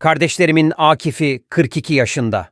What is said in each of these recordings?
Kardeşlerimin Akif'i 42 yaşında.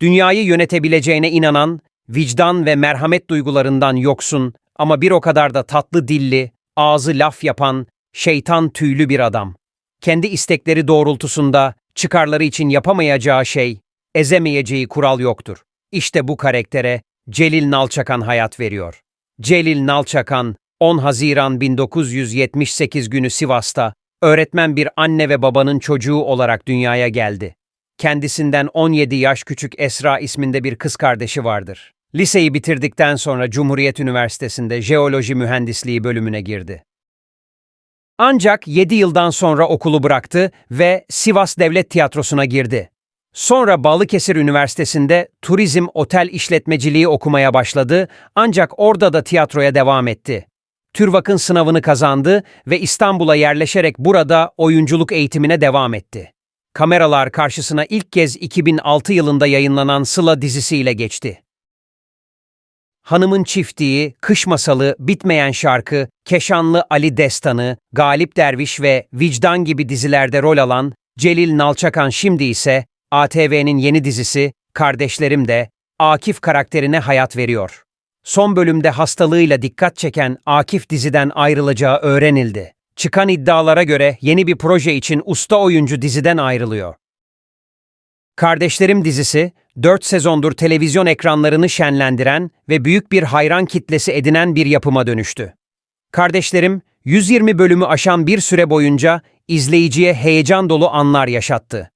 Dünyayı yönetebileceğine inanan, vicdan ve merhamet duygularından yoksun ama bir o kadar da tatlı dilli, ağzı laf yapan, şeytan tüylü bir adam. Kendi istekleri doğrultusunda çıkarları için yapamayacağı şey, ezemeyeceği kural yoktur. İşte bu karaktere Celil Nalçakan hayat veriyor. Celil Nalçakan 10 Haziran 1978 günü Sivas'ta öğretmen bir anne ve babanın çocuğu olarak dünyaya geldi. Kendisinden 17 yaş küçük Esra isminde bir kız kardeşi vardır. Liseyi bitirdikten sonra Cumhuriyet Üniversitesi'nde jeoloji mühendisliği bölümüne girdi. Ancak 7 yıldan sonra okulu bıraktı ve Sivas Devlet Tiyatrosu'na girdi. Sonra Balıkesir Üniversitesi'nde turizm otel işletmeciliği okumaya başladı ancak orada da tiyatroya devam etti. TÜRVAK'ın sınavını kazandı ve İstanbul'a yerleşerek burada oyunculuk eğitimine devam etti. Kameralar karşısına ilk kez 2006 yılında yayınlanan Sıla dizisiyle geçti. Hanımın Çiftliği, Kış Masalı, Bitmeyen Şarkı, Keşanlı Ali Destanı, Galip Derviş ve Vicdan gibi dizilerde rol alan Celil Nalçakan şimdi ise ATV'nin yeni dizisi Kardeşlerim de Akif karakterine hayat veriyor. Son bölümde hastalığıyla dikkat çeken Akif diziden ayrılacağı öğrenildi. Çıkan iddialara göre yeni bir proje için usta oyuncu diziden ayrılıyor. Kardeşlerim dizisi, 4 sezondur televizyon ekranlarını şenlendiren ve büyük bir hayran kitlesi edinen bir yapıma dönüştü. Kardeşlerim, 120 bölümü aşan bir süre boyunca izleyiciye heyecan dolu anlar yaşattı.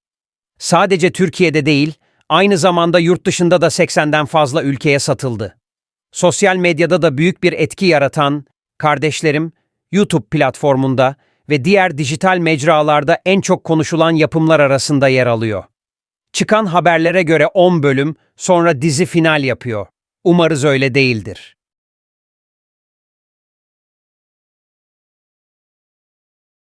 Sadece Türkiye'de değil, aynı zamanda yurt dışında da 80'den fazla ülkeye satıldı. Sosyal medyada da büyük bir etki yaratan Kardeşlerim, YouTube platformunda ve diğer dijital mecralarda en çok konuşulan yapımlar arasında yer alıyor. Çıkan haberlere göre 10 bölüm, sonra dizi final yapıyor. Umarız öyle değildir.